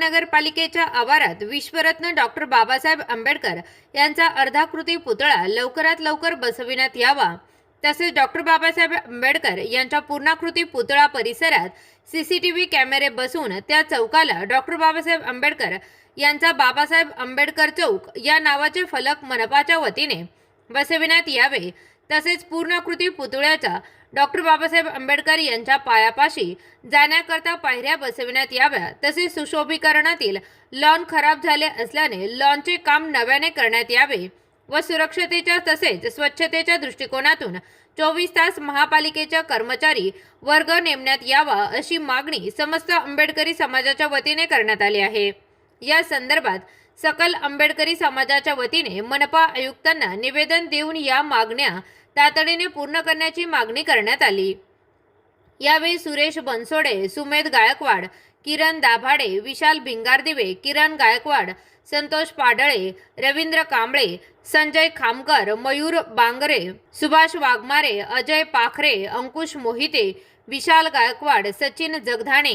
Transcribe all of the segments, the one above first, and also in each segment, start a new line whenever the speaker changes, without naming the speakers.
महानगरपालिकेच्या आवारात विश्वरत्न डॉक्टर बाबासाहेब आंबेडकर यांचा अर्धाकृती पुतळा लवकरात लवकर बसविण्यात यावा. तसेच डॉक्टर बाबासाहेब आंबेडकर यांच्या पूर्णाकृती पुतळा परिसरात सीसीटीव्ही कॅमेरे बसवून त्या चौकाला डॉक्टर बाबासाहेब आंबेडकर यांचा बाबासाहेब आंबेडकर चौक या नावाचे फलक मनपाच्या वतीने बसविण्यात यावे. तसेच पूर्णाकृती पुतळ्याचा डॉक्टर बाबासाहेब आंबेडकर यांच्या पायापाशी जाण्याकरता पायऱ्या बसविण्यात याव्या. तसेच सुशोभीकरणातील लॉन खराब झाले असल्याने लॉनचे काम नव्याने करण्यात यावे व सुरक्षतेच्या तसेच स्वच्छतेच्या दृष्टिकोनातून चोवीस तास महापालिकेच्या कर्मचारी वर्ग नेमण्यात यावा अशी मागणी समस्त आंबेडकरी समाजाच्या वतीने करण्यात आली आहे. या संदर्भात सकल आंबेडकरी समाजाच्या वतीने मनपा आयुक्तांना निवेदन देऊन या मागण्या तातडीने पूर्ण करण्याची मागणी करण्यात आली. यावेळी सुरेश बनसोडे सुमेध गायकवाड किरण दाभाडे विशाल भिंगारदिवे किरण गायकवाड संतोष पाडळे रवींद्र कांबळे संजय खामकर मयूर बांगरे सुभाष वाघमारे अजय पाखरे अंकुश मोहिते विशाल गायकवाड सचिन जगधाणे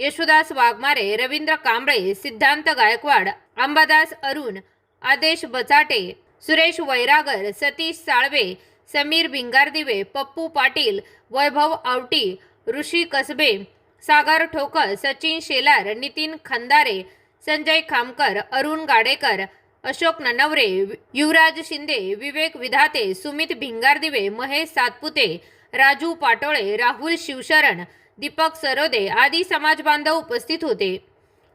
यशोदास वाघमारे रवींद्र कांबळे सिद्धांत गायकवाड अंबादास अरुण आदेश बचाटे सुरेश वैरागर सतीश साळवे समीर भिंगारदिवे पप्पू पाटील वैभव आवटी ऋषी कसबे सागर ठोकर सचिन शेलार नितीन खंदारे संजय खामकर अरुण गाडेकर अशोक ननवरे युवराज शिंदे विवेक विधाते सुमित भिंगारदिवे महेश सातपुते राजू पाटोळे राहुल शिवशरण दीपक सरोदे आदी समाज बांधव उपस्थित होते.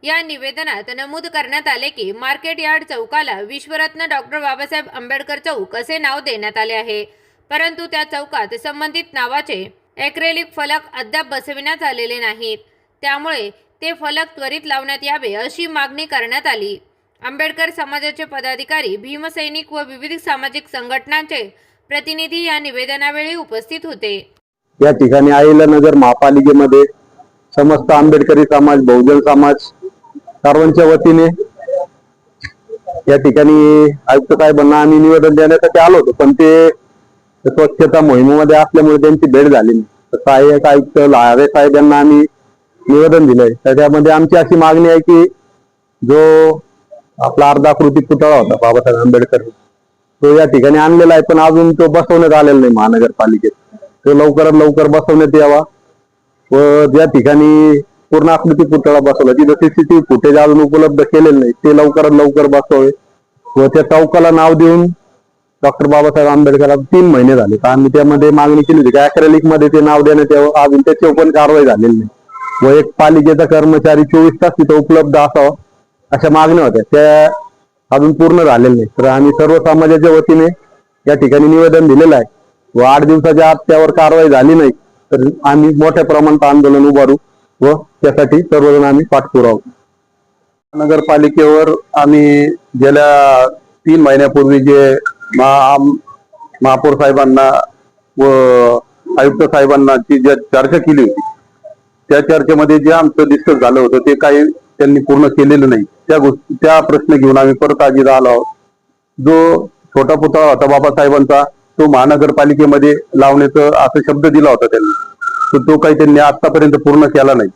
या निवेदनात नमूद करण्यात आले की मार्केट यार्ड चौकाला विश्वरत्न डॉक्टर बाबासाहेब आंबेडकर चौक असे नाव देण्यात आले आहे. परंतु त्या चौकात संबंधित नावाचे ॲक्रेलिक फलक अद्याप बसविण्यात आलेले नाहीत. त्यामुळे ते फलक त्वरित लावण्यात यावे अशी मागणी करण्यात आली. आंबेडकर समाजाचे पदाधिकारी भीमसैनिक व विविध सामाजिक संघटनांचे प्रतिनिधी या निवेदनावेळी उपस्थित होते.
या ठिकाणी अहिल्यानगर महापालिकेमध्ये समस्त आंबेडकरी समाज बहुजन समाज सर्वांच्या वतीने या ठिकाणी आयुक्त साहेबांना आम्ही निवेदन देण्यासाठी आलो होतो. पण ते स्वच्छता मोहिमेमध्ये असल्यामुळे त्यांची भेट झाली नाही. तर सहाय्यक आयुक्त लहारे साहेब यांना आम्ही निवेदन दिलंय. तर त्यामध्ये आमची अशी मागणी आहे की जो आपला अर्धाकृती पुतळा होता बाबासाहेब आंबेडकर तो या ठिकाणी आणलेला आहे पण अजून तो बसवण्यात आलेला नाही महानगरपालिकेत. तो लवकरात लवकर बसवण्यात यावा व ज्या ठिकाणी पूर्ण आकृती पुतळा बसवला तिथं सीसीटीव्ही फुटेज अजून उपलब्ध केलेलं नाही ते लवकरात लवकर बसवावे व त्या चौकाला नाव देऊन डॉक्टर बाबासाहेब आंबेडकर तीन महिने झाले. तर आम्ही त्यामध्ये मागणी केली होती का अक्रॅलिकमध्ये ते नाव देण्यात यावं. अजून त्याच्यावर पण कारवाई झालेली नाही. व एक पालिकेचा कर्मचारी चोवीस तास तिथं उपलब्ध असावा अशा मागण्या होत्या. त्या अजून पूर्ण झालेल्या नाही तर आम्ही सर्व समाजाच्या वतीने या ठिकाणी निवेदन दिलेलं आहे. व आठ दिवसाच्या आत त्यावर कारवाई झाली नाही तर आम्ही मोठ्या प्रमाणात आंदोलन उभारू व त्यासाठी सर्वजण आम्ही पाठपुरावू. नगरपालिकेवर आम्ही गेल्या तीन महिन्यापूर्वी जे महापौर साहेबांना व आयुक्त साहेबांना जी ज्या चर्चा केली होती त्या चर्चेमध्ये जे आमचं डिस्कस झालं होतं ते काही त्यांनी पूर्ण केलेलं नाही. त्या गोष्टी त्या प्रश्न घेऊन आम्ही परत आजी आलो आहोत. जो छोटा पुतळा होता बाबासाहेबांचा तो महानगरपालिकेमध्ये लावण्याचं असं शब्द दिला होता त्यांनी. तर तो काही त्यांनी आतापर्यंत पूर्ण केला नाही.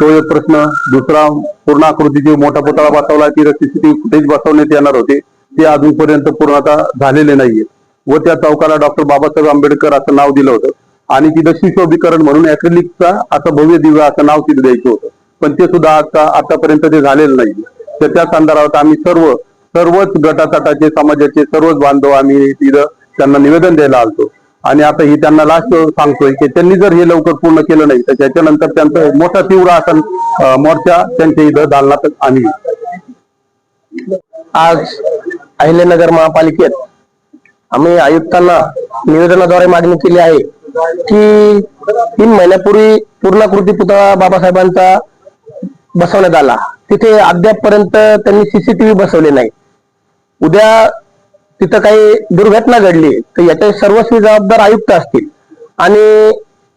तो एक प्रश्न दुसरा पूर्ण आकृतीचे मोठा पुतळा बसवला ती सीसीटीव्ही फुटेज बसवण्यात येणार होते. ते अजूनपर्यंत पूर्णतः झालेले नाहीये. व त्या चौकाला डॉक्टर बाबासाहेब आंबेडकर असं नाव दिलं होतं. आणि तिथं सुशोभीकरण म्हणून अॅक्रिलिकचा असं भव्य दिव्य असं नाव तिथं द्यायचं होतं. पण ते सुद्धा आता आतापर्यंत ते झालेलं नाही तर त्या संदर्भात आम्ही सर्व सर्वच गटातटाचे समाजाचे सर्वच बांधव आम्ही तिथं त्यांना निवेदन द्यायला आलतो. आणि आता ही त्यांना लास्ट सांगतोय की त्यांनी जर हे लवकर पूर्ण केलं नाही तर त्याच्यानंतर त्यांचं मोठा तीव्र आसन मोर्चा त्यांच्या इथं दालनात आम्ही.
आज अहिल्यानगर महापालिकेत आम्ही आयुक्तांना निवेदनाद्वारे मागणी केली आहे की तीन महिन्यापूर्वी पूर्णाकृती पुतळा बाबासाहेबांचा बसवण्यात आला. तिथे अद्यापपर्यंत त्यांनी सीसीटीव्ही बसवले नाही. उद्या तिथं काही दुर्घटना घडली तर याचे सर्वस्वी जबाबदार आयुक्त असतील. आणि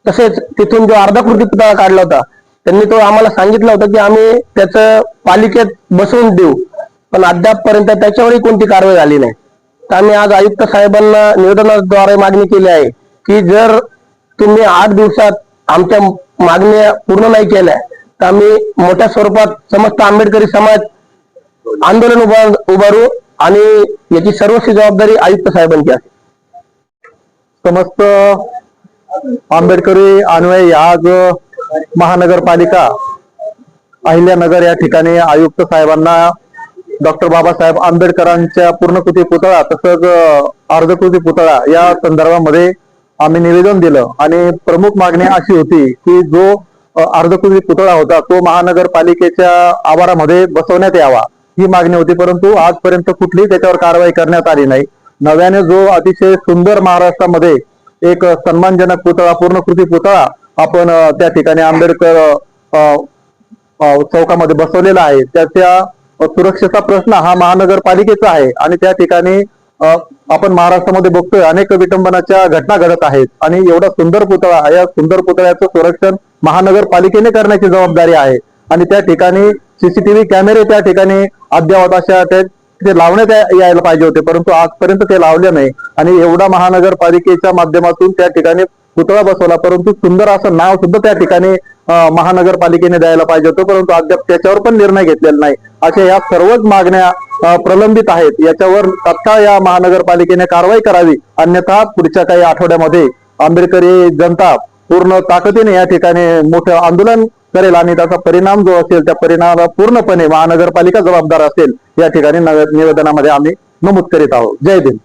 तसेच तिथून जो अर्धाकृती पुतळा काढला होता त्यांनी तो आम्हाला सांगितला होता की आम्ही त्याचं पालिकेत बसवून देऊ. पण अद्यापपर्यंत त्याच्यावरही कोणती कारवाई झाली नाही. तर आम्ही आज आयुक्त साहेबांना निवेदनाद्वारे मागणी केली आहे की जर तुम्ही आठ दिवसात आमच्या मागण्या पूर्ण नाही केल्या तर आम्ही मोठ्या स्वरूपात समस्त आंबेडकरी समाज आंदोलन उभा उभारू आणि याची सर्वस्वी जबाबदारी आयुक्त साहेबांची आहे.
समस्त आंबेडकरी अन्वय आज महानगरपालिका अहिल्यानगर या ठिकाणी आयुक्त साहेबांना डॉक्टर बाबासाहेब आंबेडकरांच्या पूर्णकृती पुतळा तसंच अर्धकृती पुतळा या संदर्भामध्ये आम्ही निवेदन दिलं. आणि प्रमुख मागणी अशी होती की जो अर्धकृती पुतळा होता तो महानगरपालिकेच्या आवारामध्ये बसवण्यात यावा ही मागणी होती. परंतु आजपर्यंत कुठलीही त्याच्यावर कारवाई करण्यात आली नाही. नव्याने जो अतिशय सुंदर महाराष्ट्रामध्ये एक सन्मानजनक पुतळा पूर्णकृती पुतळा आपण त्या ठिकाणी आंबेडकर चौकामध्ये बसवलेला आहे त्याच्या त्या सुरक्षेचा प्रश्न हा महानगरपालिकेचा आहे आणि त्या ठिकाणी आपण महाराष्ट्रामध्ये बघतोय अनेक विटंबनाच्या घटना घडत आहेत आणि एवढा सुंदर पुतळा या सुंदर पुतळ्याचं संरक्षण महानगरपालिकेने करण्याची जबाबदारी आहे. आणि त्या ठिकाणी सीसीटीव्ही कॅमेरे त्या ठिकाणी अद्यावत अशा ते लावण्यात यायला पाहिजे होते परंतु आजपर्यंत ते लावले नाही. आणि एवढा महानगरपालिकेच्या माध्यमातून त्या ठिकाणी पुतळा बसवला परंतु सुंदर असं नाव सुद्धा त्या ठिकाणी महानगरपालिकेने द्यायला पाहिजे होतं परंतु अद्याप त्याच्यावर पण निर्णय घेतलेला नाही. अशा या सर्वच मागण्या प्रलंबित आहेत. याच्यावर तत्काळ या महानगरपालिकेने कारवाई करावी. अन्यथा पुढच्या काही आठवड्यामध्ये आंबेडकरी जनता पूर्ण ताकदीने या ठिकाणी मोठं आंदोलन करेल आणि त्याचा परिणाम जो असेल त्या परिणामाला पूर्णपणे महानगरपालिका जबाबदार असेल या ठिकाणी नव- निवेदनामध्ये आम्ही नमूद करीत आहोत. जय भीम.